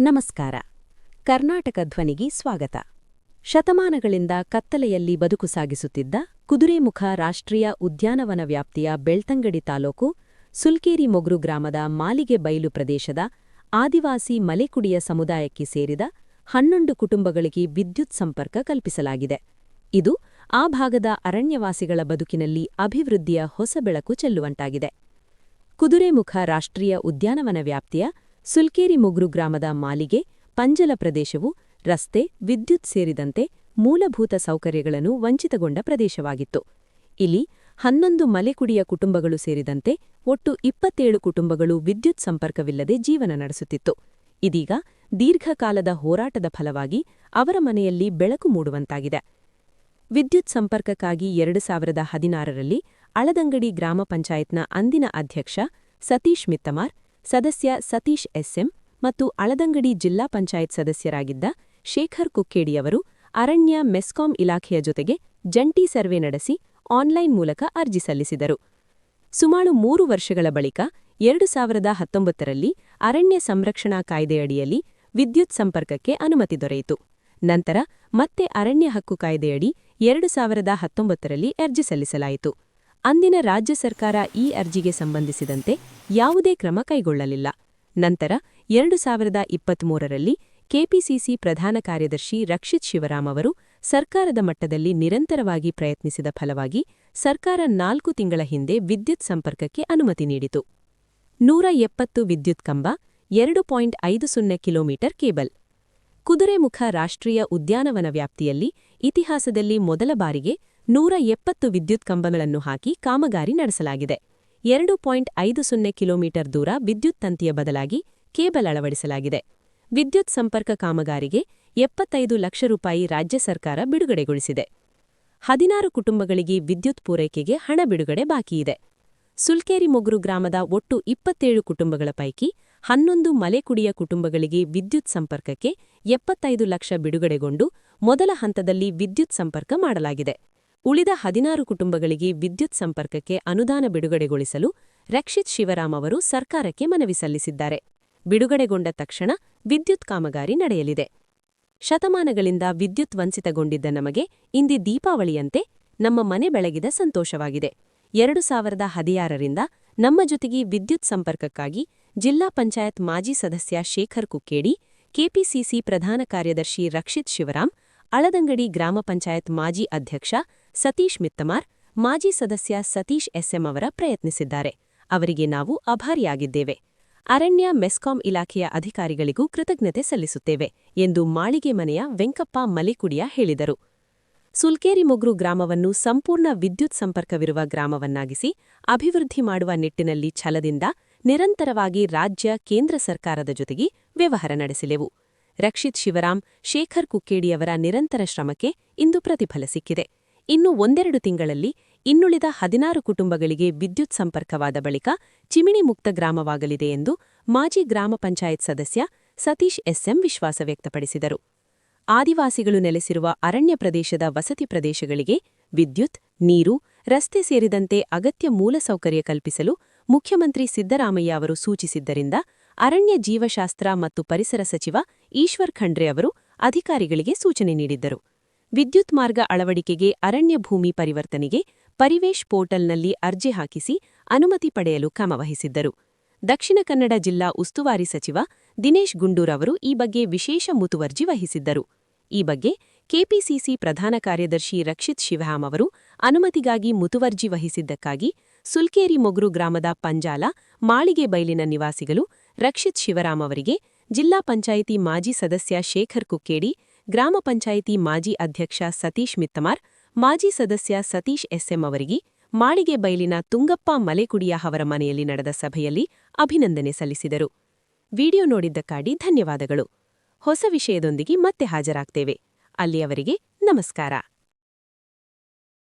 ನಮಸ್ಕಾರ. ಕರ್ನಾಟಕ ಧ್ವನಿಗೆ ಸ್ವಾಗತ. ಶತಮಾನಗಳಿಂದ ಕತ್ತಲೆಯಲ್ಲಿ ಬದುಕು ಸಾಗಿಸುತ್ತಿದ್ದ ಕುದುರೆಮುಖ ರಾಷ್ಟ್ರೀಯ ಉದ್ಯಾನವನ ವ್ಯಾಪ್ತಿಯ ಬೆಳ್ತಂಗಡಿ ತಾಲೂಕು ಸುಲ್ಕೇರಿ ಮೊಗ್ರು ಗ್ರಾಮದ ಮಾಲಿಗೆ ಬಯಲು ಪ್ರದೇಶದ ಆದಿವಾಸಿ ಮಲೆಕುಡಿಯ ಸಮುದಾಯಕ್ಕೆ ಸೇರಿದ ಹನ್ನೊಂದು ಕುಟುಂಬಗಳಿಗೆ ವಿದ್ಯುತ್ ಸಂಪರ್ಕ ಕಲ್ಪಿಸಲಾಗಿದೆ. ಇದು ಆ ಭಾಗದ ಅರಣ್ಯವಾಸಿಗಳ ಬದುಕಿನಲ್ಲಿ ಅಭಿವೃದ್ಧಿಯ ಹೊಸ ಬೆಳಕು ಚೆಲ್ಲುವಂತಾಗಿದೆ. ಕುದುರೆಮುಖ ರಾಷ್ಟ್ರೀಯ ಉದ್ಯಾನವನ ವ್ಯಾಪ್ತಿಯ ಸುಲ್ಕೇರಿ ಮುಗ್ರು ಗ್ರಾಮದ ಮಾಲಿಗೆ, ಪಂಜಲ ಪ್ರದೇಶವು ರಸ್ತೆ, ವಿದ್ಯುತ್ ಸೇರಿದಂತೆ ಮೂಲಭೂತ ಸೌಕರ್ಯಗಳನ್ನು ವಂಚಿತಗೊಂಡ ಪ್ರದೇಶವಾಗಿತ್ತು. ಇಲ್ಲಿ ಹನ್ನೊಂದು ಮಲೆಕುಡಿಯ ಕುಟುಂಬಗಳು ಸೇರಿದಂತೆ ಒಟ್ಟು ಇಪ್ಪತ್ತೇಳು ಕುಟುಂಬಗಳು ವಿದ್ಯುತ್ ಸಂಪರ್ಕವಿಲ್ಲದೆ ಜೀವನ ನಡೆಸುತ್ತಿತ್ತು. ಇದೀಗ ದೀರ್ಘಕಾಲದ ಹೋರಾಟದ ಫಲವಾಗಿ ಅವರ ಮನೆಯಲ್ಲಿ ಬೆಳಕು ಮೂಡುವಂತಾಗಿದೆ. ವಿದ್ಯುತ್ ಸಂಪರ್ಕಕ್ಕಾಗಿ ಎರಡು ಸಾವಿರದ ಅಳದಂಗಡಿ ಗ್ರಾಮ ಪಂಚಾಯತ್ನ ಅಂದಿನ ಅಧ್ಯಕ್ಷ ಸತೀಶ್ ಮಿತ್ತಮಾರ್ ಸದಸ್ಯ ಸತೀಶ್ ಎಸ್ಎಂ ಮತ್ತು ಅಳದಂಗಡಿ ಜಿಲ್ಲಾ ಪಂಚಾಯತ್ ಸದಸ್ಯರಾಗಿದ್ದ ಶೇಖರ್ ಕುಕ್ಕೇಡಿಯವರು ಅರಣ್ಯ ಮೆಸ್ಕಾಂ ಇಲಾಖೆಯ ಜೊತೆಗೆ ಜಂಟಿ ಸರ್ವೆ ನಡೆಸಿ ಆನ್ಲೈನ್ ಮೂಲಕ ಅರ್ಜಿ ಸಲ್ಲಿಸಿದರು. ಸುಮಾರು ಮೂರು ವರ್ಷಗಳ ಬಳಿಕ ಎರಡು ಸಾವಿರದ ಹತ್ತೊಂಬತ್ತರಲ್ಲಿ ಅರಣ್ಯ ಸಂರಕ್ಷಣಾ ಕಾಯ್ದೆಯಡಿಯಲ್ಲಿ ವಿದ್ಯುತ್ ಸಂಪರ್ಕಕ್ಕೆ ಅನುಮತಿ ದೊರೆಯಿತು. ನಂತರ ಮತ್ತೆ ಅರಣ್ಯ ಹಕ್ಕು ಕಾಯ್ದೆಯಡಿ ಎರಡು ಸಾವಿರದ ಹತ್ತೊಂಬತ್ತರಲ್ಲಿ ಅರ್ಜಿ ಸಲ್ಲಿಸಲಾಯಿತು. ಅಂದಿನ ರಾಜ್ಯ ಸರ್ಕಾರ ಈ ಅರ್ಜಿಗೆ ಸಂಬಂಧಿಸಿದಂತೆ ಯಾವುದೇ ಕ್ರಮ ಕೈಗೊಳ್ಳಲಿಲ್ಲ. ನಂತರ ಎರಡು ಸಾವಿರದ ಇಪ್ಪತ್ತ್ಮೂರರಲ್ಲಿ ಕೆಪಿಸಿಸಿ ಪ್ರಧಾನ ಕಾರ್ಯದರ್ಶಿ ರಕ್ಷಿತ್ ಶಿವರಾಮ್ ಅವರು ಸರ್ಕಾರದ ಮಟ್ಟದಲ್ಲಿ ನಿರಂತರವಾಗಿ ಪ್ರಯತ್ನಿಸಿದ ಫಲವಾಗಿ ಸರ್ಕಾರ ನಾಲ್ಕು ತಿಂಗಳ ಹಿಂದೆ ವಿದ್ಯುತ್ ಸಂಪರ್ಕಕ್ಕೆ ಅನುಮತಿ ನೀಡಿತು. ನೂರ ಎಪ್ಪತ್ತು ವಿದ್ಯುತ್ ಕಂಬ, ಎರಡು ಪಾಯಿಂಟ್ ಐದು ಸೊನ್ನೆ ಕಿಲೋಮೀಟರ್ ಕೇಬಲ್. ಕುದುರೆಮುಖ ರಾಷ್ಟ್ರೀಯ ಉದ್ಯಾನವನ ವ್ಯಾಪ್ತಿಯಲ್ಲಿ ಇತಿಹಾಸದಲ್ಲಿ ಮೊದಲ ಬಾರಿಗೆ ನೂರ ಎಪ್ಪತ್ತು ವಿದ್ಯುತ್ ಕಂಬಗಳನ್ನು ಹಾಕಿ ಕಾಮಗಾರಿ ನಡೆಸಲಾಗಿದೆ. ಎರಡು ಪಾಯಿಂಟ್ ಐದು ಸೊನ್ನೆ ಕಿಲೋಮೀಟರ್ ದೂರ ವಿದ್ಯುತ್ ತಂತಿಯ ಬದಲಾಗಿ ಕೇಬಲ್ ಅಳವಡಿಸಲಾಗಿದೆ. ವಿದ್ಯುತ್ ಸಂಪರ್ಕ ಕಾಮಗಾರಿಗೆ ಎಪ್ಪತ್ತೈದು ಲಕ್ಷ ರೂಪಾಯಿ ರಾಜ್ಯ ಸರ್ಕಾರ ಬಿಡುಗಡೆಗೊಳಿಸಿದೆ. ಹದಿನಾರು ಕುಟುಂಬಗಳಿಗೆ ವಿದ್ಯುತ್ ಪೂರೈಕೆಗೆ ಹಣ ಬಿಡುಗಡೆ ಬಾಕಿಯಿದೆ ಸುಲ್ಕೇರಿ ಮೊಗ್ರು ಗ್ರಾಮದ ಒಟ್ಟು ಇಪ್ಪತ್ತೇಳು ಕುಟುಂಬಗಳ ಪೈಕಿ ಹನ್ನೊಂದು ಮಲೆಕುಡಿಯ ಕುಟುಂಬಗಳಿಗೆ ವಿದ್ಯುತ್ ಸಂಪರ್ಕಕ್ಕೆ ಎಪ್ಪತ್ತೈದು ಲಕ್ಷ ಬಿಡುಗಡೆಗೊಂಡು ಮೊದಲ ಹಂತದಲ್ಲಿ ವಿದ್ಯುತ್ ಸಂಪರ್ಕ ಮಾಡಲಾಗಿದೆ. ಉಳಿದ ಹದಿನಾರು ಕುಟುಂಬಗಳಿಗೆ ವಿದ್ಯುತ್ ಸಂಪರ್ಕಕ್ಕೆ ಅನುದಾನ ಬಿಡುಗಡೆಗೊಳಿಸಲು ರಕ್ಷಿತ್ ಶಿವರಾಮ್ ಅವರು ಸರ್ಕಾರಕ್ಕೆ ಮನವಿ ಸಲ್ಲಿಸಿದ್ದಾರೆ. ಬಿಡುಗಡೆಗೊಂಡ ತಕ್ಷಣ ವಿದ್ಯುತ್ ಕಾಮಗಾರಿ ನಡೆಯಲಿದೆ. ಶತಮಾನಗಳಿಂದ ವಿದ್ಯುತ್ ವಂಚಿತಗೊಂಡಿದ್ದ ನಮಗೆ ಇಂದಿ ದೀಪಾವಳಿಯಂತೆ ನಮ್ಮ ಮನೆ ಬೆಳಗಿದ ಸಂತೋಷವಾಗಿದೆ. ಎರಡು ಸಾವಿರದ ಹದಿಯಾರರಿಂದ ನಮ್ಮ ಜೊತೆಗೆ ವಿದ್ಯುತ್ ಸಂಪರ್ಕಕ್ಕಾಗಿ ಜಿಲ್ಲಾ ಪಂಚಾಯತ್ ಮಾಜಿ ಸದಸ್ಯ ಶೇಖರ್ ಕುಕ್ಕೇಡಿ, ಕೆಪಿಸಿಸಿ ಪ್ರಧಾನ ಕಾರ್ಯದರ್ಶಿ ರಕ್ಷಿತ್ ಶಿವರಾಮ್ ಅಳದಂಗಡಿ ಗ್ರಾಮ ಪಂಚಾಯತ್ ಮಾಜಿ ಅಧ್ಯಕ್ಷ ಸತೀಶ್ ಮಿತ್ತಮಾರ್, ಮಾಜಿ ಸದಸ್ಯ ಸತೀಶ್ ಎಸ್ಎಂ ಅವರ ಪ್ರಯತ್ನಿಸಿದ್ದಾರೆ. ಅವರಿಗೆ ನಾವು ಅಭಾರಿಯಾಗಿದ್ದೇವೆ ಅರಣ್ಯ ಮೆಸ್ಕಾಂ ಇಲಾಖೆಯ ಅಧಿಕಾರಿಗಳಿಗೂ ಕೃತಜ್ಞತೆ ಸಲ್ಲಿಸುತ್ತೇವೆ ಎಂದು ಮಾಳಿಗೆ ಮನೆಯ ವೆಂಕಪ್ಪ ಮಲಿಕುಡಿಯ ಹೇಳಿದರು. ಸುಲ್ಕೇರಿ ಮೊಗ್ರು ಗ್ರಾಮವನ್ನು ಸಂಪೂರ್ಣ ವಿದ್ಯುತ್ ಸಂಪರ್ಕವಿರುವ ಗ್ರಾಮವನ್ನಾಗಿಸಿ, ಅಭಿವೃದ್ಧಿ ಮಾಡುವ ನಿಟ್ಟಿನಲ್ಲಿ ಛಲದಿಂದ ನಿರಂತರವಾಗಿ ರಾಜ್ಯ, ಕೇಂದ್ರ ಸರ್ಕಾರದ ಜೊತೆಗೆ ವ್ಯವಹಾರ ನಡೆಸಿಲೆವು. ರಕ್ಷಿತ್ ಶಿವರಾಮ್, ಶೇಖರ್ ಕುಕ್ಕೇಡಿಯವರ ನಿರಂತರ ಶ್ರಮಕ್ಕೆ ಇಂದು ಪ್ರತಿಫಲ ಸಿಕ್ಕಿದೆ. ಇನ್ನು ಒಂದೆರಡು ತಿಂಗಳಲ್ಲಿ ಇನ್ನುಳಿದ ಹದಿನಾರು ಕುಟುಂಬಗಳಿಗೆ ವಿದ್ಯುತ್ ಸಂಪರ್ಕವಾದ ಬಳಿಕ ಚಿಮಿಣಿ ಮುಕ್ತ ಗ್ರಾಮವಾಗಲಿದೆ ಎಂದು ಮಾಜಿ ಗ್ರಾಮ ಪಂಚಾಯತ್ ಸದಸ್ಯ ಸತೀಶ್ ಎಸ್ಎಂ ವಿಶ್ವಾಸ ವ್ಯಕ್ತಪಡಿಸಿದರು. ಆದಿವಾಸಿಗಳು ನೆಲೆಸಿರುವ ಅರಣ್ಯ ಪ್ರದೇಶದ ವಸತಿ ಪ್ರದೇಶಗಳಿಗೆ ವಿದ್ಯುತ್, ನೀರು, ರಸ್ತೆ ಸೇರಿದಂತೆ ಅಗತ್ಯ ಮೂಲಸೌಕರ್ಯ ಕಲ್ಪಿಸಲು ಮುಖ್ಯಮಂತ್ರಿ ಸಿದ್ದರಾಮಯ್ಯ ಅವರು ಸೂಚಿಸಿದ್ದರಿಂದ ಅರಣ್ಯ ಜೀವಶಾಸ್ತ್ರ ಮತ್ತು ಪರಿಸರ ಸಚಿವ ಈಶ್ವರ್ ಖಂಡ್ರೆ ಅವರು ಅಧಿಕಾರಿಗಳಿಗೆ ಸೂಚನೆ ನೀಡಿದ್ದರು. ವಿದ್ಯುತ್ ಮಾರ್ಗ ಅಳವಡಿಕೆಗೆ ಅರಣ್ಯ ಭೂಮಿ ಪರಿವರ್ತನೆಗೆ ಪರಿವೇಶ್ ಪೋರ್ಟಲ್ನಲ್ಲಿ ಅರ್ಜಿ ಹಾಕಿಸಿ ಅನುಮತಿ ಪಡೆಯಲು ಕ್ರಮವಹಿಸಿದ್ದರು ದಕ್ಷಿಣ ಕನ್ನಡ ಜಿಲ್ಲಾ ಉಸ್ತುವಾರಿ ಸಚಿವ ದಿನೇಶ್ ಗುಂಡೂರ್ ಅವರು ಈ ಬಗ್ಗೆ ವಿಶೇಷ ಮುತುವರ್ಜಿ ವಹಿಸಿದ್ದರು. ಈ ಬಗ್ಗೆ ಕೆಪಿಸಿಸಿ ಪ್ರಧಾನ ಕಾರ್ಯದರ್ಶಿ ರಕ್ಷಿತ್ ಶಿವಹಾಮ್ ಅವರು ಅನುಮತಿಗಾಗಿ ಮುತುವರ್ಜಿ ವಹಿಸಿದ್ದಕ್ಕಾಗಿ ಸುಲ್ಕೇರಿ ಮೊಗ್ರು ಗ್ರಾಮದ ಪಂಜಾಲ, ಮಾಳಿಗೆ ಬೈಲಿನ ನಿವಾಸಿಗಳು ರಕ್ಷಿತ್ ಶಿವರಾಮ್ ಅವರಿಗೆ ಜಿಲ್ಲಾ ಪಂಚಾಯಿತಿ ಮಾಜಿ ಸದಸ್ಯ ಶೇಖರ್ ಕುಕ್ಕೇಡಿ, ಗ್ರಾಮ ಪಂಚಾಯಿತಿ ಮಾಜಿ ಅಧ್ಯಕ್ಷ ಸತೀಶ್ ಮಿತ್ತಮಾರ್, ಮಾಜಿ ಸದಸ್ಯ ಸತೀಶ್ ಎಸ್ಎಂ ಅವರಿಗೆ ಮಾಳಿಗೆ ಬೈಲಿನ ತುಂಗಪ್ಪ ಮಲೆಕುಡಿಯ ಅವರ ಮನೆಯಲ್ಲಿ ನಡೆದ ಸಭೆಯಲ್ಲಿ ಅಭಿನಂದನೆ ಸಲ್ಲಿಸಿದರು. ವಿಡಿಯೋ ನೋಡಿದ್ದಕ್ಕಾಗಿ ಧನ್ಯವಾದಗಳು. ಹೊಸ ವಿಷಯದೊಂದಿಗೆ ಮತ್ತೆ ಹಾಜರಾಗ್ತೇವೆ. ಅಲ್ಲಿಯವರಿಗೆ ನಮಸ್ಕಾರ.